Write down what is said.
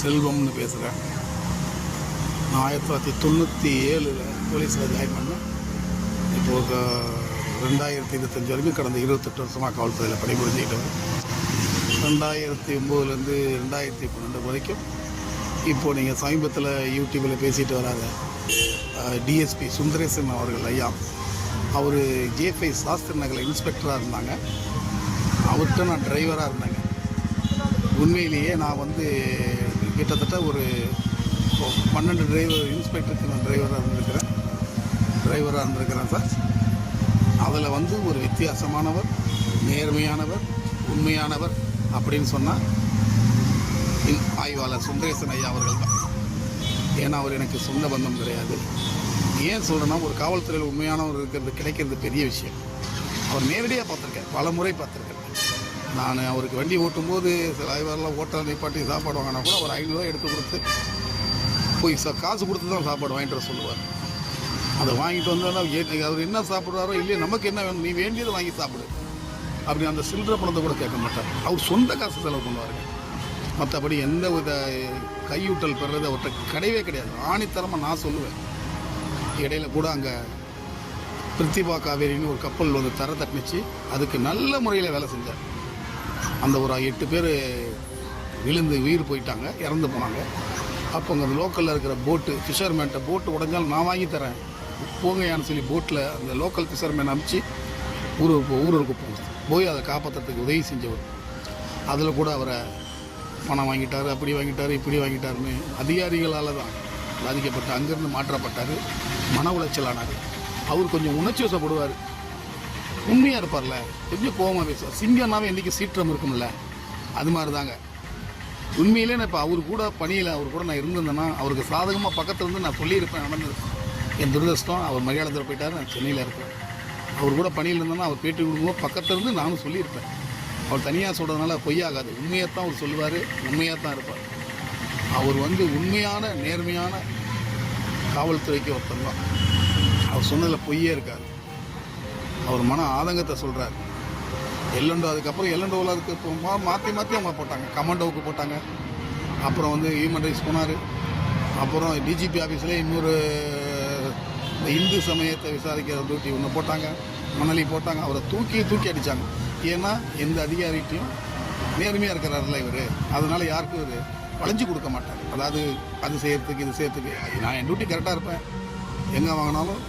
செல்வம்னு பேசுகிறேன் நான் ஆயிரத்தி தொள்ளாயிரத்தி தொண்ணூற்றி ஏழில் போலீஸில் ஜாயின் பண்ணேன். இப்போது ரெண்டாயிரத்தி இருபத்தஞ்சு வரைக்கும் கடந்த இருபத்தெட்டு வருஷமாக காவல்துறையில் பணிபுரிஞ்சுக்கிட்டு ரெண்டாயிரத்தி ஒம்போதுலேருந்து ரெண்டாயிரத்தி பன்னெண்டு வரைக்கும் இப்போது நீங்கள் சமீபத்தில் யூடியூப்பில் பேசிட்டு வராங்க டிஎஸ்பி சுந்தரேசன் அவர்கள் ஐயா அவர் ஜேஃபை சாஸ்திரி நகரில் இன்ஸ்பெக்டராக இருந்தாங்க. அவர்கிட்ட நான் டிரைவராக இருந்தேங்க. உண்மையிலேயே நான் வந்து கிட்டத்தட்ட ஒரு பன்னெண்டு டிரைவர் இன்ஸ்பெக்டருக்கு நான் டிரைவராக இருந்திருக்கிறேன். டிரைவராக இருந்திருக்கிறேன் சார். அதில் வந்து ஒரு வித்தியாசமானவர் நேர்மையானவர் உண்மையானவர் அப்படின்னு சொன்னால் ஆய்வாளர் சுந்தரேசன் ஐயா அவர்கள் தான். ஏன்னா அவர் எனக்கு சொந்த பந்தம் கிடையாது. ஏன் சொல்கிறேன்னா ஒரு காவல்துறையில் உண்மையானவர் இருக்கிறது கிடைக்கிறது பெரிய விஷயம். அவர் நேரடியாக பார்த்துருக்கேன் பல முறை பார்த்துருக்கேன் நான் அவருக்கு வண்டி ஓட்டும்போது சில ஆய்வாளர்லாம் ஓட்டல் நிப்பாட்டி சாப்பாடு வாங்கினா கூட ஒரு ஐநூறுரூவா எடுத்து கொடுத்து போய் சா காசு கொடுத்து தான் சாப்பாடு வாங்கிட்டு வர சொல்லுவார். அதை வாங்கிட்டு வந்தாலும் அவர் என்ன சாப்பிட்றாரோ இல்லையோ நமக்கு என்ன வேணும் நீ வேண்டியதை வாங்கி சாப்பிடு. அப்படி அந்த சில்லற பணத்தை கூட கேட்க மாட்டார். அவர் சொந்த காசு செலவு பண்ணுவாருங்க மற்றபடி எந்த வித கையூட்டல் பெறுறது அவர்கிட்ட கிடையவே கிடையாது. ஆணித்தரமாக நான் சொல்லுவேன். இடையில கூட அங்கே பிரித்திபா காவேரின்னு ஒரு கப்பல் வந்து தர தட்டுனுச்சு. அதுக்கு நல்ல முறையில் வேலை செஞ்சார். அந்த ஒரு எட்டு பேர் விழுந்து உயிர் போயிட்டாங்க இறந்து போனாங்க. அப்போ அங்கே லோக்கலில் இருக்கிற போட்டு ஃபிஷர்மேன்ட்ட போட்டு உடஞ்சாலும் நான் வாங்கி தரேன். போங்கயான்னு சொல்லி போட்டில் அந்த லோக்கல் ஃபிஷர்மேன் அனுப்பிச்சு ஊருக்கு ஊருக்கு போங்க. போய் அதை காப்பாற்றுறதுக்கு உதவி செஞ்சவர். அதில் கூட அவரை பணம் வாங்கிட்டார் அப்படி வாங்கிட்டார் இப்படி வாங்கிட்டாருன்னு அதிகாரிகளால் தான் பாதிக்கப்பட்டு அங்கேருந்து மாற்றப்பட்டார் மன உளைச்சல் ஆனார் அவர் கொஞ்சம் உணர்ச்சி வசப்படுவார். உண்மையாக இருப்பார்ல? கொஞ்சம் கோபமாக பேசுவார்? சிங்கம்னாவே என்றைக்கு சீற்றம் இருக்கும்ல? அது மாதிரி தாங்க உண்மையிலே நான் இப்போ அவர் கூட பணியில் அவர் கூட நான் இருந்திருந்தேன்னா அவருக்கு சாதகமாக பக்கத்தில் இருந்து நான் சொல்லியிருப்பேன் நடந்திருப்பேன் என் துரதிருஷ்டம் அவர் மலையாளத்தில் போயிட்டார் நான் சென்னையில் இருப்பேன் அவர் கூட பணியில் இருந்தேன்னா அவர் பேட்டி கொடுக்கும்போது பக்கத்தில் இருந்து நானும் சொல்லியிருப்பேன். அவர் தனியாக சொல்கிறதுனால பொய்யாகாது. உண்மையாக தான் அவர் சொல்லுவார் உண்மையாக தான் இருப்பார். அவர் வந்து உண்மையான நேர்மையான காவல்துறைக்கு ஒருத்தர் தான். அவர் சொன்னதில் பொய்யே இருக்காது. அவர் மன ஆதங்கத்தை சொல்கிறார் எல்லண்டோ அதுக்கப்புறம் எல்லண்டோவில் அதுக்கு மாற்றி மாற்றி அவங்க போட்டாங்க. கமாண்டோவுக்கு போட்டாங்க. அப்புறம் வந்து ஹியூமன் ரைட்ஸ் போனார். அப்புறம் டிஜிபி ஆஃபீஸில் இன்னொரு இந்து சமயத்தை விசாரிக்கிற டியூட்டி ஒன்று போட்டாங்க. மணலி போட்டாங்க. அவரை தூக்கி தூக்கி அடித்தாங்க ஏன்னா எந்த அதிகாரிகிட்டையும் நேர்மையாக இருக்கிறாரில்ல இவர். அதனால் யாருக்கும் இவர் வளைஞ்சு கொடுக்க மாட்டார். அதாவது அது செய்யறதுக்கு இது செய்யறதுக்கு. நான் என் டியூட்டி கரெக்டாக இருப்பேன். எங்கே வாங்கினாலும்